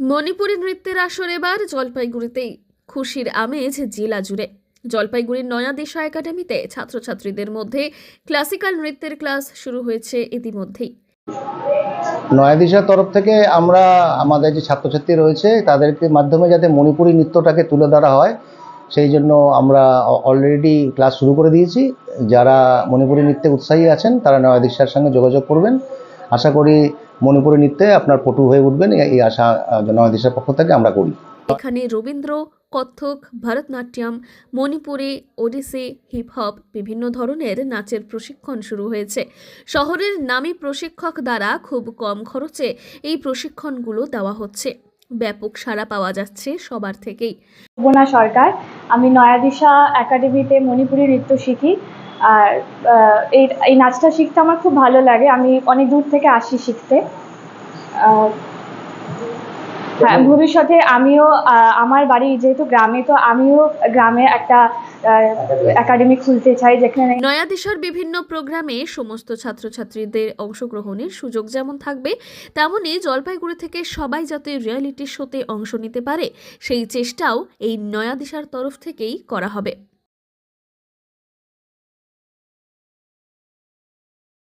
মণিপুরী নৃত্যের আসর এবার জলপাইগুড়িতেই। খুশির আমেজ জেলা জুড়ে। জলপাইগুড়ির নয়া দিশা একাডেমিতে ছাত্রছাত্রীদের মধ্যে ক্লাসিক্যাল নৃত্যের ক্লাস শুরু হয়েছে ইতিমধ্যেই। নয়াদিশার তরফ থেকে আমরা, আমাদের যে ছাত্রছাত্রী রয়েছে, তাদেরকে মাধ্যমে যাতে মণিপুরী নৃত্যটাকে তুলে ধরা হয়, সেই জন্য আমরা অলরেডি ক্লাস শুরু করে দিয়েছি। যারা মণিপুরি নৃত্যে উৎসাহী আছেন, তারা নয়াদিশার সঙ্গে যোগাযোগ করবেন। আশা করি মণিপুরি নৃত্যে আপনার পটু হয়ে উঠবেন। এই- আশা আহ, নয়াদিশার পক্ষ থেকে আমরা করি। এখানে রবীন্দ্র কত্থক ভরতনাট্যম মণিপুরি ওডিসি হিপ হপ বিভিন্ন ধরনের নাচের প্রশিক্ষণ শুরু হয়েছে। শহরের নামী প্রশিক্ষক দ্বারা খুব কম খরচে এই প্রশিক্ষণগুলো দেওয়া হচ্ছে। ব্যাপক সাড়া পাওয়া যাচ্ছে সবার থেকেই। সুবর্ণা সরকার আমি নয়াদিশা একাডেমিতে মণিপুরি নৃত্য শিখি। আর এই এই নাচটা শিখতে আমার খুব ভালো লাগে। আমি অনেক দূর থেকে আসি শিখতে। হ্যাঁ ভবিষ্যতে আমিও আমার বাড়ি যেহেতু গ্রামে তো আমিও গ্রামে একটা একাডেমি খুলতে চাই যেখানে নয়া দিশার বিভিন্ন প্রোগ্রামে সমস্ত ছাত্রছাত্রীদের অংশগ্রহণের সুযোগ যেমন থাকবে তেমনই জলপাইগুড়ি থেকে সবাই যাতে রিয়েলিটি শোতে অংশ নিতে পারে সেই চেষ্টাও এই নয়া দিশার তরফ থেকেই করা হবে।